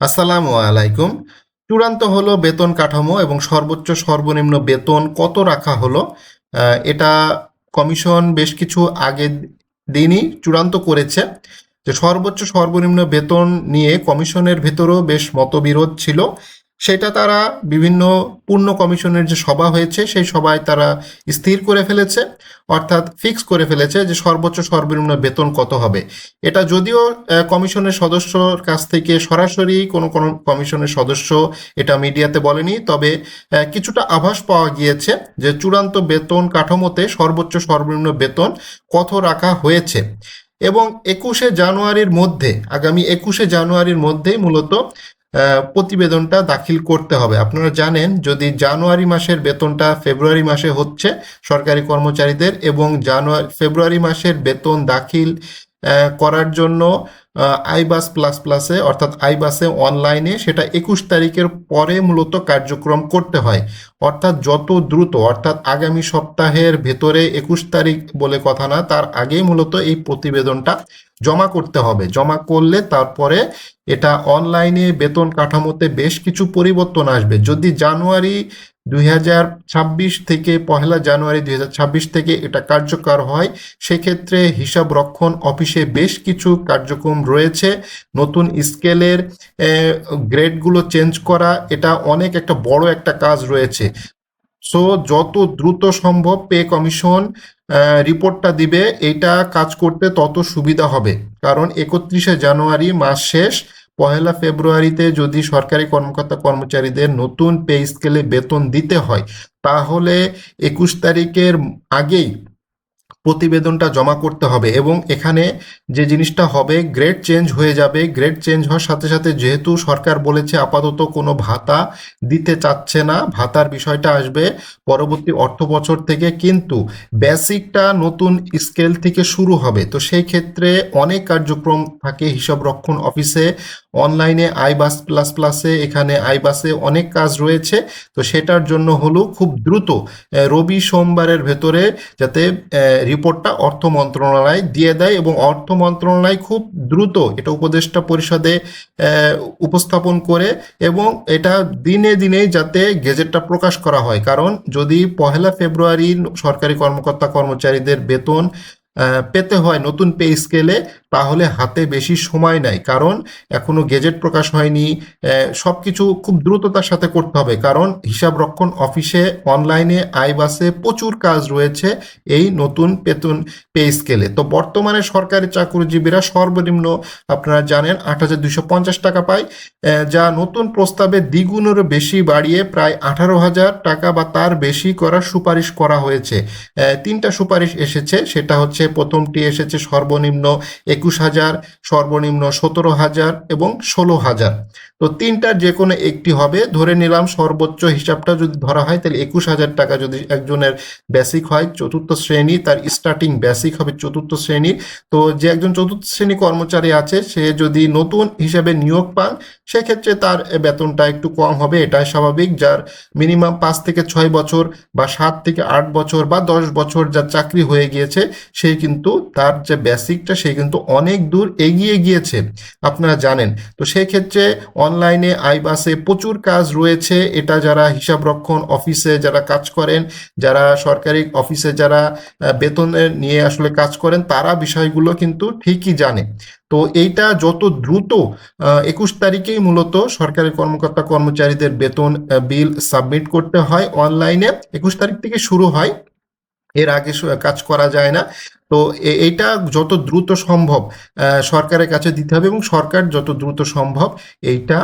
আসসালামু আলাইকুম। চূড়ান্ত হলো বেতন কাঠামো এবং সর্বোচ্চ সর্বনিম্ন বেতন কত রাখা হলো? এটা কমিশন বেশ কিছু আগে দিনই চূড়ান্ত করেছে। যে সর্বোচ্চ সর্বনিম্ন বেতন নিয়ে কমিশনের ভেতরেও বেশ মতবিরোধ ছিল। সেটা তারা বিভিন্ন পূর্ণ কমিশনের যে সভা হয়েছে, সেই সভায় তারা স্থির করে ফেলেছে, অর্থাৎ ফিক্স করে ফেলেছে যে সর্বোচ্চ সর্বনিম্ন বেতন কত হবে। এটা যদিও কমিশনের সদস্যর কাছ থেকে সরাসরি কোনো কোনো কমিশনের সদস্য এটা মিডিয়াতে বলেনি, তবে কিছুটা আভাস পাওয়া গিয়েছে যে চূড়ান্ত বেতন কাঠামোতে সর্বোচ্চ সর্বনিম্ন বেতন কত রাখা হয়েছে। এবং একুশে জানুয়ারির মধ্যে, আগামী একুশে জানুয়ারির মধ্যেই মূলত প্রতিবেদনটা দাখিল করতে হবে। আপনারা জানেন, যদি জানুয়ারি মাসের বেতনটা ফেব্রুয়ারি মাসে হচ্ছে, সরকারি কর্মচারীদের এবং জানুয়ারি, ফেব্রুয়ারি মাসের বেতন দাখিল করার জন্য আইবাস প্লাস প্লাসে অর্থাৎ আইবাসে অনলাইনে সেটা একুশ তারিখের পরে মূলত কার্যক্রম করতে হয়। অর্থাৎ যত দ্রুত, অর্থাৎ আগামী সপ্তাহের ভেতরে একুশ তারিখ বলে কথা না, তার আগেই মূলত এই প্রতিবেদনটা জমা করতে হবে। জমা করলে তারপরে এটা অনলাইনে বেতন কাঠামোতে বেশ কিছু পরিবর্তন আসবে। যদি জানুয়ারি দুই হাজার ছাব্বিশ থেকে পহেলা জানুয়ারি দুই হাজার ছাব্বিশ থেকে এটা কার্যকর হয়। সেক্ষেত্রে হিসাব রক্ষণ অফিসে বেশ কিছু কার্যক্রম রয়েছে। নতুন স্কেলের গ্রেডগুলো চেঞ্জ করা, এটা অনেক একটা বড় একটা কাজ রয়েছে। সো, যত দ্রুত সম্ভব পে কমিশন রিপোর্টটা দিবে। এটা কাজ করতে তত সুবিধা হবে। কারণ একত্রিশে জানুয়ারি মাস শেষ। পহেলা ফেব্রুয়ারিতে যদি সরকারি কর্মকর্তা কর্মচারীদের নতুন পে স্কেলে বেতন দিতে হয়, তাহলে একুশ তারিখের আগেই প্রতিবেদনটা জমা করতে হবে এবং এখানে যে জিনিসটা হবে গ্রেড চেঞ্জ হয়ে যাবে। গ্রেড চেঞ্জ হওয়ার সাথে সাথে যেহেতু সরকার বলেছে আপাতত কোনো ভাতা দিতে চাচ্ছে না, ভাতার বিষয়টা আসবে পরবর্তী অর্থ বছর থেকে, কিন্তু বেসিকটা নতুন স্কেল থেকে শুরু হবে। তো সেই ক্ষেত্রে অনেক কার্যক্রম থাকে হিসাব রক্ষণ অফিসে অনলাইনে আইবাস প্লাস প্লাসে এখানে আইবাসে অনেক কাজ রয়েছে। তো সেটার জন্য হলো খুব দ্রুত রবি সোমবারের ভেতরে যাতে রিপোর্টটা অর্থ মন্ত্রণালয় দিয়ে দেয় এবং অর্থ মন্ত্রণালয় খুব দ্রুত এটা উপদেষ্টা পরিষদে উপস্থাপন করে এবং এটা দিনে দিনে যাতে গেজেটটা প্রকাশ করা হয়। কারণ যদি পহেলা ফেব্রুয়ারি সরকারি কর্মকর্তা কর্মচারীদের বেতন পেতে হয় নতুন পে স্কেলে তাহলে হাতে বেশি সময় নাই। কারণ এখনও গেজেট প্রকাশ হয়নি সব কিছু খুব দ্রুততার সাথে করতে হবে। কারণ হিসাব রক্ষণ অফিসে অনলাইনে আইবাসে প্রচুর কাজ রয়েছে এই নতুন বেতন পে স্কেলে তো বর্তমানে সরকারি চাকরিজীবীরা সর্বনিম্ন আপনারা জানেন আট হাজার দুইশো পঞ্চাশ টাকা পায় যা নতুন প্রস্তাবে দ্বিগুণেরও বেশি বাড়িয়ে প্রায় আঠারো হাজার টাকা বা তার বেশি করার সুপারিশ করা হয়েছে। তিনটা সুপারিশ এসেছে, সেটা হচ্ছে প্রথমটি এসেছে সর্বনিম্ন একুশ হাজার সর্বনিম্ন সতেরো হাজার এবং ষোলো হাজার। তো তিনটার যে কোনো একটি হবে। ধরে নিলাম সর্বোচ্চ হিসাবটা যদি ধরা হয়, তাহলে একুশ হাজার টাকা যদি একজনের বেসিক হয়, চতুর্থ শ্রেণি, তার স্টার্টিং বেসিক হবে চতুর্থ শ্রেণি। তো যে একজন চতুর্থ শ্রেণি কর্মচারী আছে, সে যদি নতুন হিসাবে নিয়োগ পান, সেক্ষেত্রে তার বেতনটা একটু কম হবে। এটাই স্বাভাবিক। যার মিনিমাম পাঁচ থেকে ছয় বছর বা সাত থেকে আট বছর বা দশ বছর যার চাকরি হয়ে গিয়েছে সেই কিন্তু তার যে বেসিকটা সে কিন্তু অনেক দূর এগিয়ে গিয়েছে। আপনারা জানেন। তো সেই ক্ষেত্রে অনলাইনে আইবাসে প্রচুর কাজ রয়েছে। এটা যারা হিসাব রক্ষণ অফিসে যারা কাজ করেন যারা সরকারি অফিসে যারা আহ, বেতনের নিয়ে আসলে কাজ করেন তারা বিষয়গুলো কিন্তু ঠিকই জানে। তো এইটা যত দ্রুত একুশ তারিখেই মূলত সরকারি কর্মকর্তা কর্মচারীদের বেতন বিল সাবমিট করতে হয়। অনলাইনে একুশ তারিখ থেকে শুরু হয়। এর আগে কাজ করা যায় না। তো এইটা যত দ্রুত সম্ভব সরকারের কাছে দিতে হবে এবং সরকার যত দ্রুত সম্ভব এইটা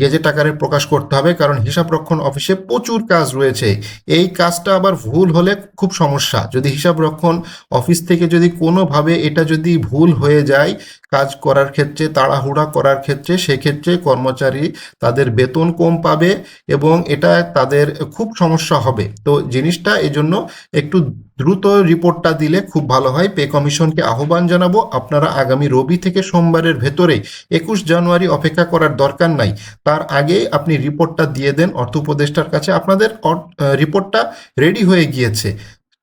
গেজেট আকারে প্রকাশ করতে হবে কারণ হিসাব রক্ষণ অফিসে প্রচুর কাজ রয়েছে। এই কাজটা আবার ভুল হলে খুব সমস্যা। যদি হিসাব রক্ষণ অফিস থেকে যদি কোনোভাবে এটা যদি ভুল হয়ে যায় কাজ করার ক্ষেত্রে, তাড়াহুড়া করার ক্ষেত্রে, সেক্ষেত্রে কর্মচারী তাদের বেতন কম পাবে এবং এটা তাদের খুব সমস্যা হবে। তো জিনিসটা এই জন্য একটু দ্রুত রিপোর্টটা দিলে খুব ভালো হয়। পে কমিশনকে আহ্বান জানাব, আপনারা আগামী রবি থেকে সোমবারের ভেতরে একুশ জানুয়ারি অপেক্ষা করার দরকার নাই। তার আগে আপনি রিপোর্টটা দিয়ে দেন, অর্থ উপদেষ্টার কাছে আপনাদের রিপোর্টটা রেডি হয়ে গিয়েছে,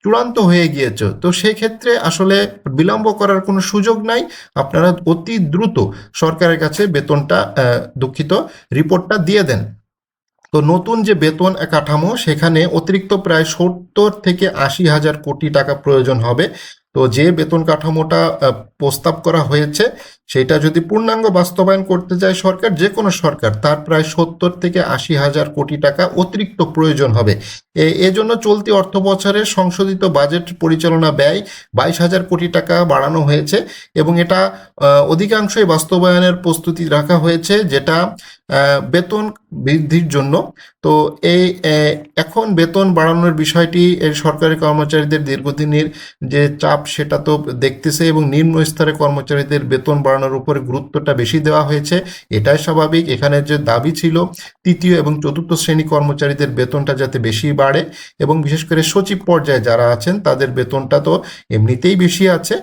চূড়ান্ত হয়ে গিয়েছে। তো সেই ক্ষেত্রে আসলে বিলম্ব করার কোনো সুযোগ নাই, আপনারা অতি দ্রুত সরকারের কাছে বেতনটা দুঃখিত, রিপোর্টটা দিয়ে দেন। তো নতুন যে বেতন কাঠামো, সেখানে অতিরিক্ত প্রায় সত্তর থেকে আশি হাজার কোটি টাকা প্রয়োজন হবে। তো যে বেতন কাঠামোটা প্রস্তাব করা হয়েছে, সেটা যদি পূর্ণাঙ্গ বাস্তবায়ন করতে যায় সরকার, যে কোনো সরকার, তার প্রায় সত্তর থেকে আশি হাজার কোটি টাকা অতিরিক্ত প্রয়োজন হবে। এজন্য চলতি অর্থ বছরের সংশোধিত বাজেট পরিচালনা ব্যয় বাইশ হাজার কোটি টাকা বাড়ানো হয়েছে এবং এটা অধিকাংশই বাস্তবায়নের প্রস্তুতি রাখা হয়েছে, যেটা বেতন বৃদ্ধির জন্য। তো এই এখন বেতন বাড়ানোর বিষয়টি সরকারি কর্মচারীদের দীর্ঘদিনের যে চাপ সেটা তো দেখতেছে এবং নিম্ন স্তরের কর্মচারীদের বেতন বাড়ানোর উপরে গুরুত্বটা বেশি দেওয়া হয়েছে। এটাই স্বাভাবিক। এখানে যে দাবি ছিল, তৃতীয় এবং চতুর্থ শ্রেণি কর্মচারীদের বেতনটা যাতে বেশি বাড়ে এবং বিশেষ করে সচিব পর্যায়ে যারা আছেন, তাদের বেতনটা তো এমনিতেই বেশি আছে।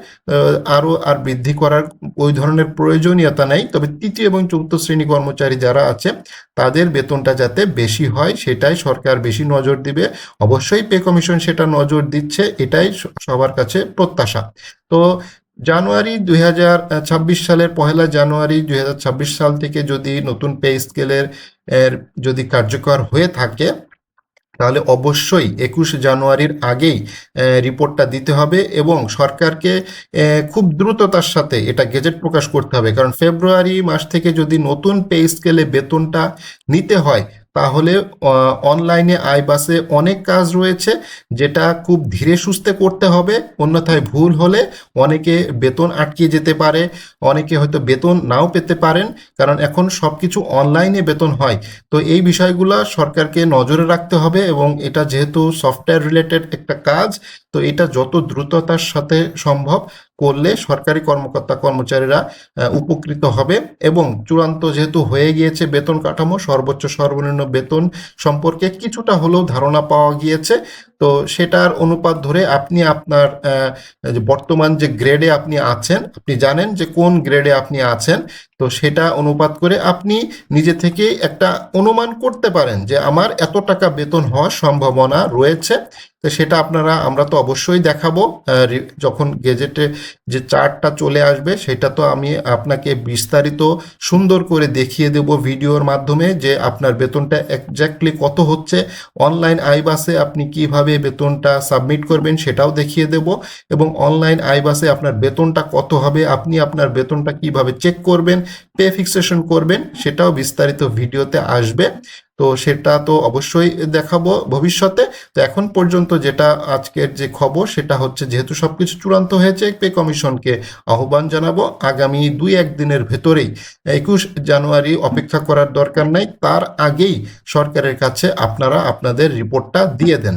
আরও আর বৃদ্ধি করার ওই ধরনের প্রয়োজনীয়তা নেই। তবে তৃতীয় এবং চতুর্থ শ্রেণি কর্মচারী যারা আছে, তাদের বেতনটা যাতে বেশি হয় সেটাই সরকার বেশি নজর দিবে। অবশ্যই পে কমিশন সেটা নজর দিচ্ছে, এটাই সবার কাছে প্রত্যাশা। তো জানুয়ারি দুই হাজার ছাব্বিশ সালের পহেলা জানুয়ারি দুই হাজার ছাব্বিশ সাল থেকে যদি নতুন পে স্কেলের যদি কার্যকর হয়ে থাকে তাহলে অবশ্যই একুশ জানুয়ারির আগেই রিপোর্টটা দিতে হবে এবং সরকারকে খুব দ্রুততার সাথে এটা গেজেট প্রকাশ করতে হবে। কারণ ফেব্রুয়ারি মাস থেকে যদি নতুন পে স্কেলে বেতনটা নিতে হয় তাহলে অনলাইনে আইবাসে অনেক কাজ রয়েছে যেটা খুব ধীরে সুস্থে করতে হবে। অন্যথায় ভুল হলে অনেকে বেতন আটকে যেতে পারে, অনেকে হয়তো বেতন নাও পেতে পারেন, কারণ এখন সব কিছু অনলাইনে বেতন হয়। তো এই বিষয়গুলো সরকারকে নজরে রাখতে হবে এবং এটা যেহেতু সফটওয়্যার রিলেটেড একটা কাজ, তো এটা যত দ্রুততার সাথে সম্ভব করলে সরকারি কর্মকর্তা কর্মচারীরা উপকৃত হবে এবং চূড়ান্ত যেহেতু হয়ে গিয়েছে বেতন কাঠামো, সর্বোচ্চ সর্বনিম্ন বেতন সম্পর্কে কিছুটা হলেও ধারণা পাওয়া গিয়েছে। তো সেটার অনুপাত ধরে আপনি আপনার বর্তমান যে গ্রেডে আপনি আছেন, আপনি জানেন যে কোন গ্রেডে আপনি আছেন, তো সেটা অনুপাত করে আপনি নিজে থেকে একটা অনুমান করতে পারেন যে আমার এত টাকা বেতন হওয়ার সম্ভাবনা রয়েছে। তো সেটা আপনারা, আমরা তো অবশ্যই দেখাবো যখন গেজেটে যে চার্টটা চলে আসবে, সেটা তো আমি আপনাকে বিস্তারিত সুন্দর করে দেখিয়ে দেব ভিডিওর মাধ্যমে যে আপনার বেতনটা এক্স্যাক্টলি কত হচ্ছে। অনলাইন আইবাসে আপনি কীভাবে বেতনটা সাবমিট করবেন সেটাও দেখিয়ে দেব এবং অনলাইন আইবাসে আপনার বেতনটা কত হবে, আপনি আপনার বেতনটা কীভাবে চেক করবেন পে ফিক্সেশন করবেন সেটাও বিস্তারিত ভিডিওতে আসবে। তো সেটা তো অবশ্যই দেখাবো ভবিষ্যতে। তো এখন পর্যন্ত যেটা আজকের যে খবর সেটা হচ্ছে যেহেতু সবকিছু চূড়ান্ত হয়েছে পে কমিশনকে আহ্বান জানাব। আগামী দুই এক দিনের ভেতরেই একুশ জানুয়ারি অপেক্ষা করার দরকার নাই। তার আগেই সরকারের কাছে আপনারা আপনাদের রিপোর্টটা দিয়ে দেন।